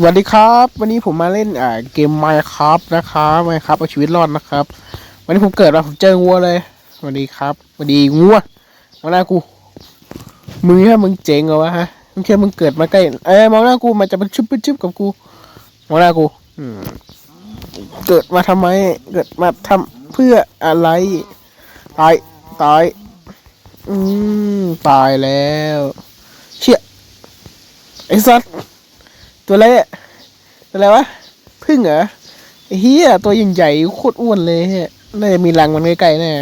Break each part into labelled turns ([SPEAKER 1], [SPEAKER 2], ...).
[SPEAKER 1] สวัสดีครับ วันนี้ผมมาเล่นอ่าเกม Minecraft นะครับ Minecraft เอาชีวิตรอดนะครับ วันนี้ผมเกิดมาผมเจองัวเลยสวัสดีครับสวัสดีงัวมองหน้ากูมึงแค่มึงเจ๋งเหรอวะฮะมึงแค่มึงเกิดมาใกล้เอ้ยมองหน้ากูมันจะเป็นชุบชุบกับกูมองหน้ากูอืมเกิดมาทำไม เกิดมาทำเพื่ออะไรตายตายอืมตายแล้ว เชี่ยไอ้สัส ตัวอะไรอะตัวอะไรวะพึ่งเหรอไอ้เฮียตัวใหญ่ๆโคตรอ้วนเลยเฮียน่าจะมีรังมันใกล้ๆแน่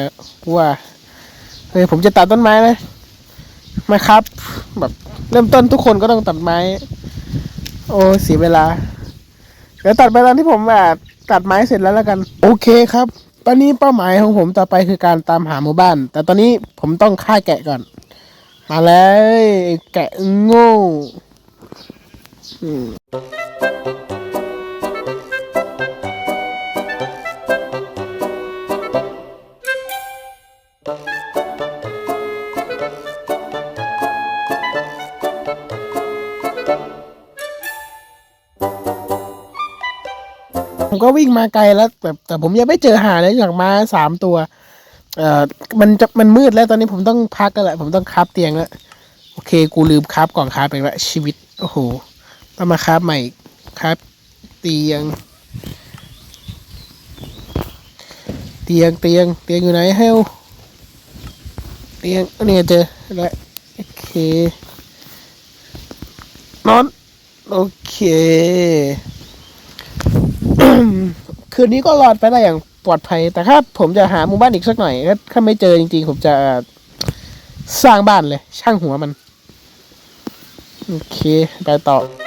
[SPEAKER 1] ว่าเฮ้ยผมจะตัดต้นไม้นะมาครับ แบบเริ่มต้นทุกคนก็ต้องตัดไม้ โอ้เสียเวลาเดี๋ยวตัดไปตอนที่ผมอะตัดไม้เสร็จแล้วแล้วกัน โอเคครับ ตอนนี้เป้าหมายของผมต่อไปคือการตามหาหมู่บ้าน แต่ตอนนี้ผมต้องฆ่าแกะก่อน มาเลยแกะโง่ อืมผมก็วิ่งมาไกลแล้ว แต่แต่ผมยังไม่เจอหาเลยอย่างมาสามตัว เอ่อมันจะมันมืดแล้วตอนนี้ผมต้องพักกันแหละผมต้องคราบเตียงแล้ว โอเค กูลืมคราบกล่องคราบไปละชีวิต โอ้โห ต้องมาคราบใหม่คราบเตียง เตียงเตียงเตียงอยู่ไหนเฮลเตียงนี่ไงเจอแล้วโอเคนอนโอเคคืนนี้ก็รอดไปได้อย่างปลอดภัย แต่ถ้าผมจะหาหมู่บ้านอีกสักหน่อย ถ้าถ้าไม่เจอจริงๆ ผมจะสร้างบ้านเลย ช่างหัวมัน โอเค ไปต่อ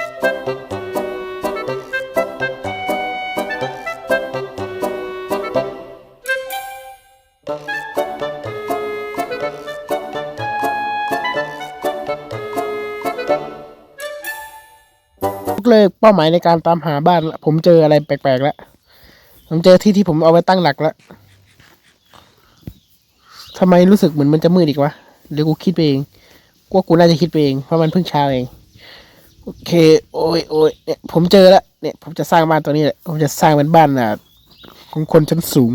[SPEAKER 1] เลิกเป้าหมายในการตามหาบ้านละผมเจออะไรแปลกๆแล้ว ผมเจอที่ที่ผมเอาไว้ตั้งหลักแล้วทำไมรู้สึกเหมือนมันจะมืดอีกวะหรือกูคิดไปเองกูว่ากูน่าจะคิดไปเองเพราะมันเพิ่งเช้าเอง โอเคโอ้ยโอ้ยเนี่ยผมเจอแล้วเนี่ย ผมจะสร้างบ้านตัวนี้แหละผมจะสร้างเป็นบ้านอะของคนชั้นสูง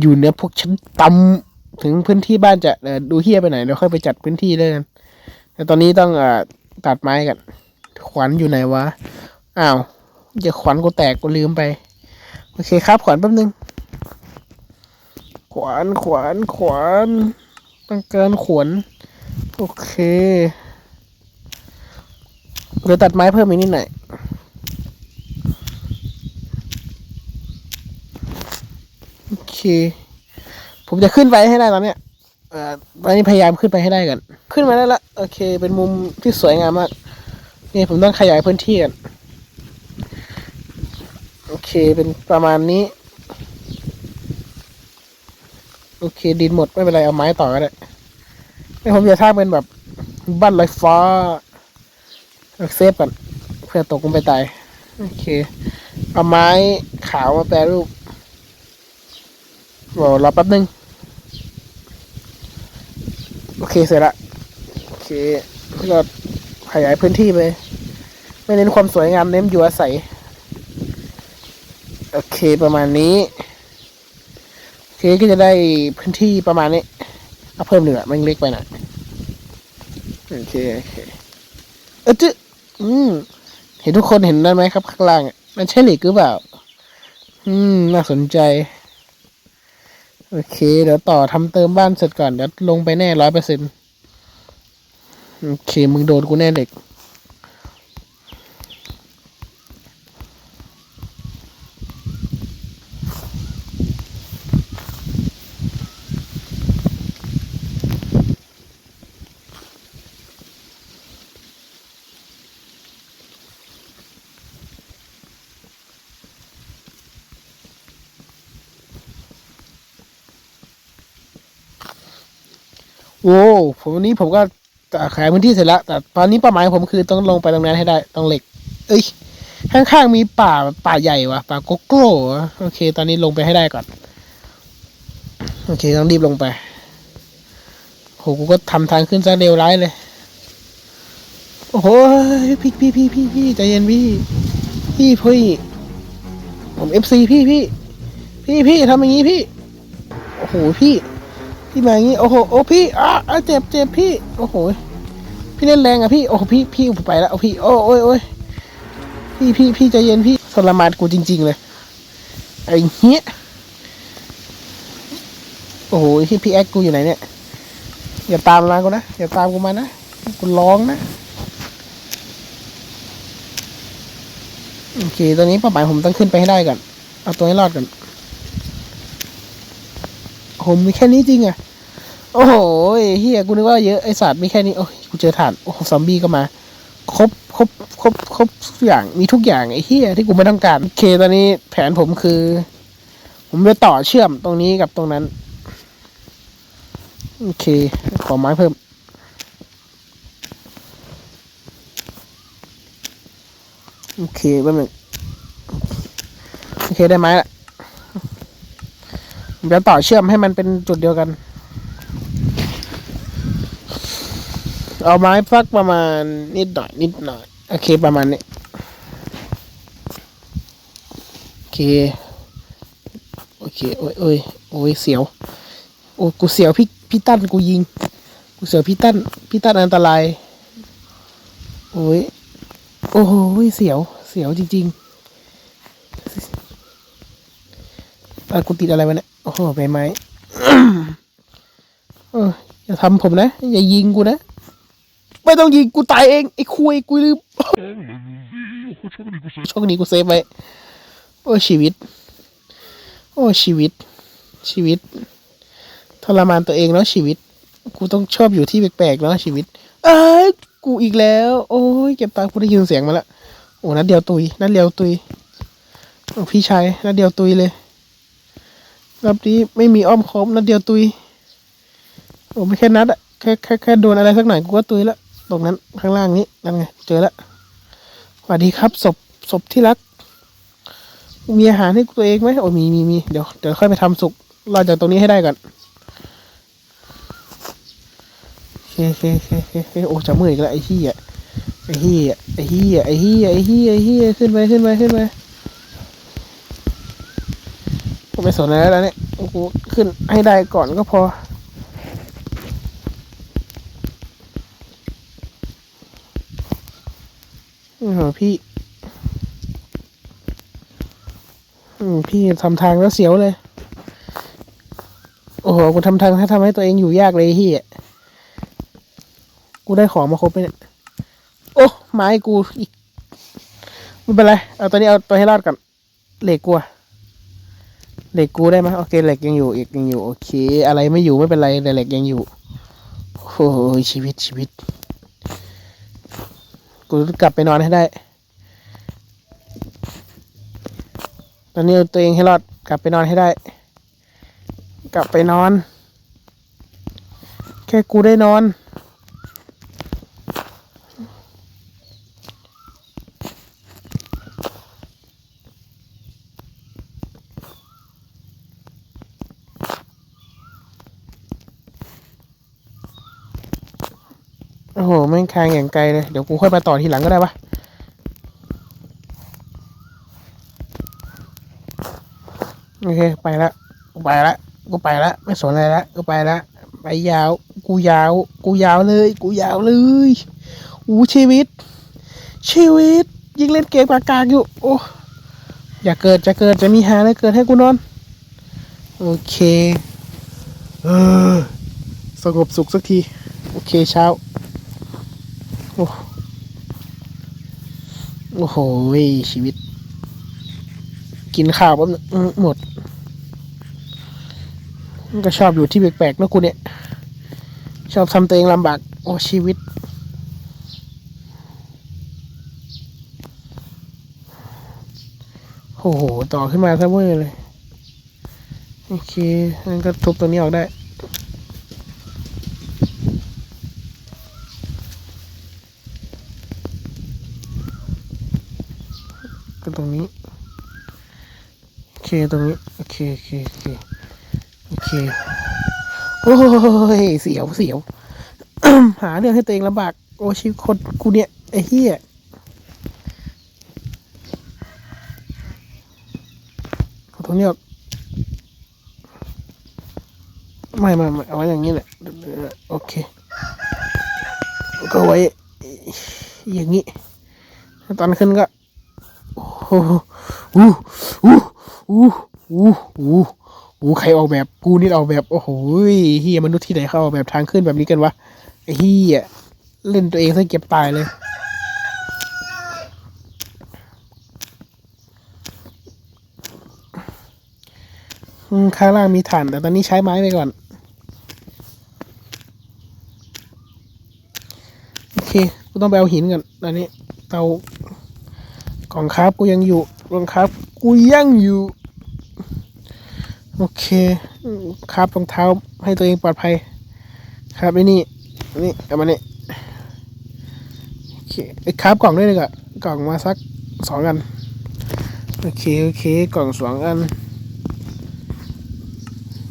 [SPEAKER 1] อยู่เหนือพวกชั้นต่ำถึงพื้นที่บ้านจะดูเฮี้ยไปไหนเดี๋ยวค่อยไปจัดพื้นที่เลยกันแต่ตอนนี้ต้องอ่าตัดไม้กันขวัญอยู่ไหนวะอ้าวจะขวัญกูแตกกูลืมไป โอเคครับขวัญแป๊บนึง ขวานขวานขวานต้องการขวนโอเค เดี๋ยวตัดไม้เพิ่มอีกนิดหน่อยโอเค ผมจะขึ้นไปให้ได้ตอนเนี้ยเอ่อตอนนี้พยายามขึ้นไปให้ได้ก่อนขึ้นมาได้ละโอเค เป็นมุมที่สวยงามมาก นี่ผมต้องขยายพื้นที่ก่อนโอเค เป็นประมาณนี้ โอเค ดินหมดไม่เป็นไร เอาไม้ต่อก็ได้นี่ผมจะสร้างเป็นแบบบ้านลอยฟ้า เอาเซฟก่อนเพื่อตกลงไปตาย โอเค เอาไม้ขาวมาแปรรูปรอรอแป๊บนึง โอเคเสร็จละโอเคก็ขยายพื้นที่ไป ไม่เน้นความสวยงามเน้นอยู่อาศัย โอเคประมาณนี้ โอเคก็จะได้พื้นที่ประมาณนี้ เอาเพิ่มหนึ่งอะมันเล็กไปหน่อยโอเค โอเคเออจึอื มเห็นทุกคนเห็นได้ไหมครับ ข้างล่างมันใช่เหล็กหรือเปล่า อืม น่าสนใจ โอเค เดี๋ยวต่อทำเติมบ้านเสร็จก่อน เดี๋ยวลงไปแน่ร้อยเปอร์เซ็นต์โอเค มึงโดนกูแน่เหล็ก โอ้ผมวันนี้ผมก็ขายพื้นที่เสร็จแล้ว แต่ตอนนี้เป้าหมายของผมคือต้องลงไปตรงนั้นให้ได้ต้องเหล็ก เอ้ย ข้างๆมีป่าป่าใหญ่ว่ะป่าโกโก้โอเค ตอนนี้ลงไปให้ได้ก่อน โอเค ต้องรีบลงไปโหกูก็ทำทางขึ้นซะเร็วร้ายเลย โอ้โหพี่พี่พี่พี่พี่ใจเย็นพี่พี่พี่ผมเอฟซีพี่พี่พี่พี่ทำอย่างนี้พี่ โอ้โหพี่ พี่มาอย่างนี้โอ้โหโอ้พี่อะอะเจ็บเจ็บพี่โอ้โหพี่เล่นแรงอะพี่โอ้โหพี่พี่ผมไปแล้วโอ้พี่โอ้โอ้ยโอ้ยพี่พี่พี่ใจเย็นพี่ทรมานกูจริง ๆ เลยไอ้เหี้ยโอ้โหพี่พี่แอคกูอยู่ไหนเนี่ยอย่าตามมากูนะอย่าตามกูมานะกูร้องนะโอเคตอนนี้เป้าหมายผมต้องขึ้นไปให้ได้ก่อนเอาตัวให้รอดก่อน ผมมีแค่นี้จริงอะโอ้โหเฮียกูนึกว่าเยอะไอสัตว์มีแค่นี้โอ้ยกูเจอฐานโอ้โหซอมบี้ก็มา ครบครบครบครบทุกอย่างมีทุกอย่างไอเฮียที่กูไม่ต้องการโอเคตอนนี้แผนผมคือ ผมจะต่อเชื่อมตรงนี้กับตรงนั้นโอเค ขอไม้เพิ่ม โอเคแป๊บหนึงโอเคได้ไม้ละ ผมจะต่อเชื่อมให้มันเป็นจุดเดียวกัน เอาไม้สักประมาณนิดหน่อยนิดหน่อย โอเคประมาณนี้ โอเค โอเค โอ้ยโอ้ยโอ้ยเสียว โอ้กูเสียวพี่พี่ตั้นกูยิง กูเสียวพี่ตั้นพี่ตั้นอันตราย โอ้ย โอ้โหเสียว เสียวจริงๆตากูติดอะไรวะเนี่ย โอ้โหใบไม้เอออย่าทำผมนะ อย่ายิงกูนะ ไม่ต้องยิงกูตายเองไอ้คุยกูลืมโชคดีกูเซฟไว้โอ้ชีวิต โอ้ชีวิต ชีวิตทรมานตัวเองเนาะชีวิต กูต้องชอบอยู่ที่แปลกๆเนาะชีวิต เอ้ยกูอีกแล้ว โอ้ยเก็บตังค์กูได้ยินเสียงมาแล้วโอ้นัดเดียวตุยนัดเดียวตุยพี่ชายนัดเดียวตุยเลย รอบนี้ไม่มีอ้อมค้อมนัดเดียวตุยโอ้ไม่แค่นัดอะแค่แค่แค่โดนอะไรสักหน่อยกูก็ตุยล้วตรงนั้นข้างล่างนี้นั่นไงเจอล้วสวัสดีครับศพศพที่รัก มีอาหารให้ตัวเองไหมโอ้มีมีมีเดี๋ยวเดี๋ยวค่อยไปทำสุกรอจากตรงนี้ให้ได้ก่อนโอเคโอเคโอเคโอเคโอ้จะมืออีกแล้วไอ้ที่อะไอ้ที่อะไอ้ที่อะไอ้ที่อะไอ้ที่ไอ้ที่ขึ้นไปขึ้นไปขึ้นไป ผมไม่สนอะไรแล้วเนี่ยกูขึ้นให้ได้ก่อนก็พออือพี่อืมพี่ทำทางแล้วเสียวเลย โอ้โห กูทำทางให้ทำให้ตัวเองอยู่ยากเลยที่กูได้ของมาครบไปเนี่ย โอ้ไม้กูอีกไม่เป็นไร เอาตัวนี้เอาตัวให้รอดก่อนเหล็กกูอะ เหล็กกูได้ไหมโอเคเหล็กยังอยู่อีกยังอยู่โอเค อะไรไม่อยู่ไม่เป็นไรแต่เหล็กยังอยู่โอ้ยชีวิตชีวิต กูกลับไปนอนให้ได้ ตอนนี้เอาตัวเองให้รอดกลับไปนอนให้ได้ กลับไปนอน แค่กูได้นอน อ้โหแม่งคางอย่างไกลเลย เดี๋ยวกูค่อยมาต่อทีหลังก็ได้ปะโอเค ไปละกูไปละกูไปละไม่สนอะไรละกูไปละไปยาว กูยาว กูยาวเลย กูยาวเลยอู้ชีวิต ชีวิต ยิงเล่นเกมกากๆอยู่ โอ้อย่าเกิดจะเกิดจะมีหาอะไรเกิดให้กูนอน โอเค เออ สงบสุขสักที โอเคเช้า โอ้โหชีวิต กินข้าวแป๊บนึงหมดก็ชอบอยู่ที่แปลกๆนะกูเนี่ย ชอบทำตัวเองลำบาก โอ้ชีวิตโอ้โห ต่อขึ้นมาซะเวอร์เลย โอเคงั้นก็ทุบตัวนี้ออกได้ ก็ตรงนี้ โอเค ตรงนี้ โอเค โอเค โอเค โอเค โอ้ย เสียวเสียว หาเรื่องให้ตัวเองลำบาก โอ้ชีวิตคนกูเนี่ย ไอ้เหี้ยเอตรงนี้ออกไม่ไม่ไม่เอาไว้อย่างนี้แหละ โอเค ก็ไว้ อย่างนี้ ตอนขึ้นก็ โอ้โหอู้อู้ อู้อู้อู้อู้ใครออกแบบกูนี่ออกแบบโอ้โหเฮียมนุษย์ที่ไหนเขาออกแบบทางขึ้นแบบนี้กันวะไอ้เฮียเล่นตัวเองซะเก็บตายเลยข้างล่างมีถ่านแต่ตอนนี้ใช้ไม้ไปก่อน โอเค กูต้องไปเอาหินก่อนตอนนี้เตากล่องคราฟกูยังอยู่กล่องคราฟกูยังอยู่ โอเคคราฟรองเท้าให้ตัวเองปลอดภัย ครับไอ้นี่นี่เอามานี่โอเคไอ้คราฟกล่องด้วยดีกว่ากล่องมาสักสองอันโอเคโอเค กล่องสองอัน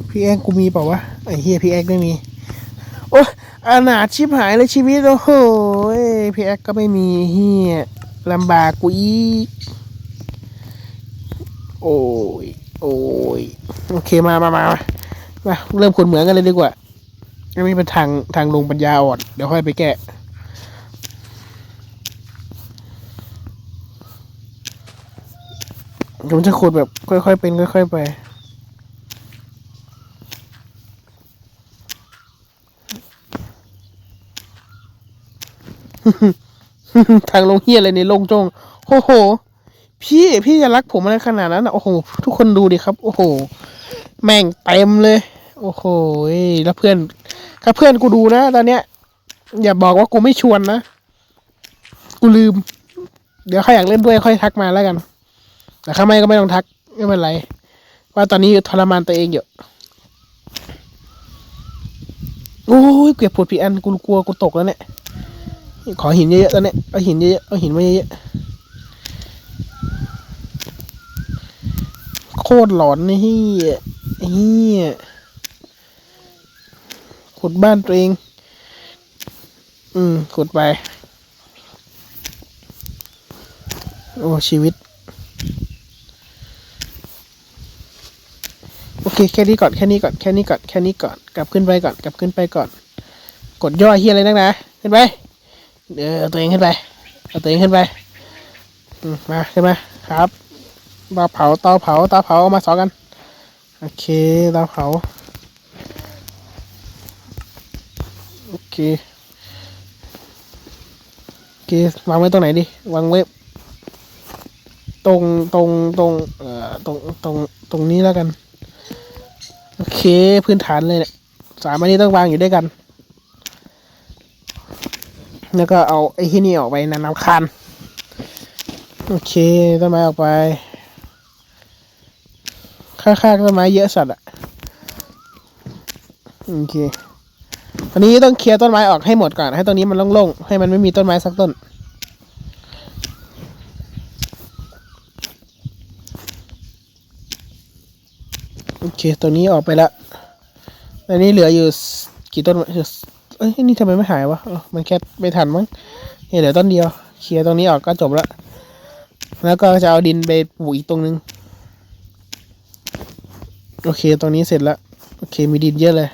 [SPEAKER 1] พี่แอกกูมีเปล่าวะไอ้เฮียพี่แอกไม่มี โอ้อนาชิบหายเลยชีวิตโอ้โหยพี่แอกก็ไม่มีเฮียลำบากกูอีกโอ้ย โอ้ยโอเคมามามามามาเริ่มขุดเหมืองกันเลยดีกว่าอันนี้เป็นทางทางลงปัญญาอ่อนเดี๋ยวค่อยไปแก้ผมจะขุดแบบค่อยๆเป็นค่อย ๆ ไป ทางลงเฮียอะไรในลงจงโอ้โห พี่พี่จะรักผมอะไรขนาดนั้นอะโอ้โห ทุกคนดูดิครับ โอ้โห แม่งเต็มเลย โอ้โหแล้วเพื่อนถ้าเพื่อนกูดูนะตอนเนี้ย อย่าบอกว่ากูไม่ชวนนะ กูลืม เดี๋ยวใครอยากเล่นด้วยค่อยทักมาแล้วกัน แต่ถ้าไม่ก็ไม่ต้องทักไม่เป็นไร ว่าตอนนี้ทรมานตัวเองอยู่โอ้ยเก็บผดผีอันกูกลัวกูตกแล้วเนี่ยขอหินเยอะๆตอนเนี้ยเอาหินเยอะๆเอาหินมาเยอะๆ โคตรหลอนนี่เฮียเฮียขุดบ้านตัวเอง อืม ขุดไป โอ้ ชีวิต โอเค แค่นี้ก่อน แค่นี้ก่อน แค่นี้ก่อน แค่นี้ก่อน กลับขึ้นไปก่อน กลับขึ้นไปก่อน กดย่อเฮียอะไรนักนะ ขึ้นไปเดี๋ยวเอตัวเองขึ้นไป เอาตัวเองขึ้นไปมมาขึ้นมา ครับ เตาเผาเตาเผาเตาเผาเอามาสองกัน โอเคเตาเผา โอเค โอเควางไว้ตรงไหนดีวางไว้ตรงตรงตรงเอ่อตรงตรงตรงนี้แล้วกัน โอเคพื้นฐานเลยเนี่ยสามอันนี้ต้องวางอยู่ด้วยกัน แล้วก็เอาไอ้ที่นี่ออกไปนานำคานโอเคต้นไม้ออกไป ข้างๆต้นไม้เยอะสัตว์อะโอเคตอนนี้ต้องเคลียร์ต้นไม้ออกให้หมดก่อน ให้ต้นนี้มันโล่งๆ ให้มันไม่มีต้นไม้สักต้น โอเคตัวนี้ออกไปล้วอันนี้เหลืออยู่กี่ต้นวะเอ้ยนี่ทำไมไม่หายวะ มันแค่ไม่ทันมั้งเนี่ยเหลือต้นเดียว เคลียร์ตรงนี้ออกก็จบละ แล้วก็จะเอาดินไปปลูกอีกตรงนึง โอเคตรงนี้เสร็จแล้ว โอเคมีดินเยอะเลย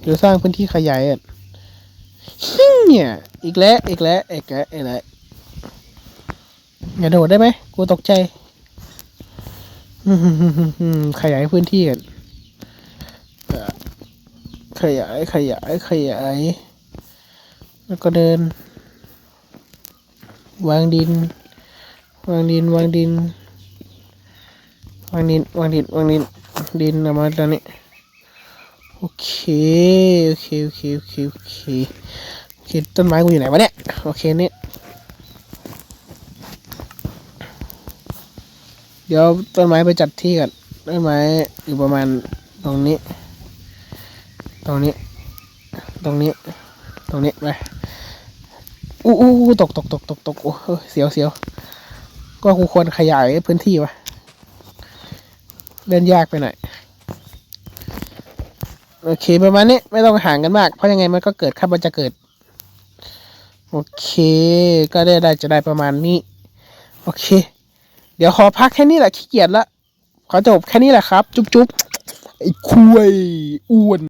[SPEAKER 1] เดี๋ยวสร้างพื้นที่ขยายอะเนี่ยอีกแล้วอีกแล้วอีกแล้วอีกแล้วอย่าโดดได้ไหมกูตกใจขยายพื้นที่กันเอ่อขยายขยายขยาย แล้วก็เดิน วางดิน วางดินวางดิน วางดินวางดินวางดินดินเอามาตอนนี้โอเคโอเคโอเคโอเคโอเคโอเคต้นไม้กูอยู่ไหนวะเนี่ยโอเคเนี่ยเดี๋ยวต้นไม้ไปจัดที่กันต้นไม้อยู่ประมาณตรงนี้ ตรงนี้ ตรงนี้ ตรงนี้ไปอู้อู้ตกตกตกตกตกโอ้เฮ้ยเสียวเสียวก็กูควรขยายพื้นที่วะ เล่นยากไปหน่อยโอเคประมาณนี้ไม่ต้องห่างกันมาก เพราะยังไงมันก็เกิดครับมันจะเกิด โอเค ก็ได้ได้จะได้ประมาณนี้ โอเค เดี๋ยวขอพักแค่นี้แหละขี้เกียจละขอจบแค่นี้แหละครับ จุ๊บจุ๊บไอ้คุยอ้วน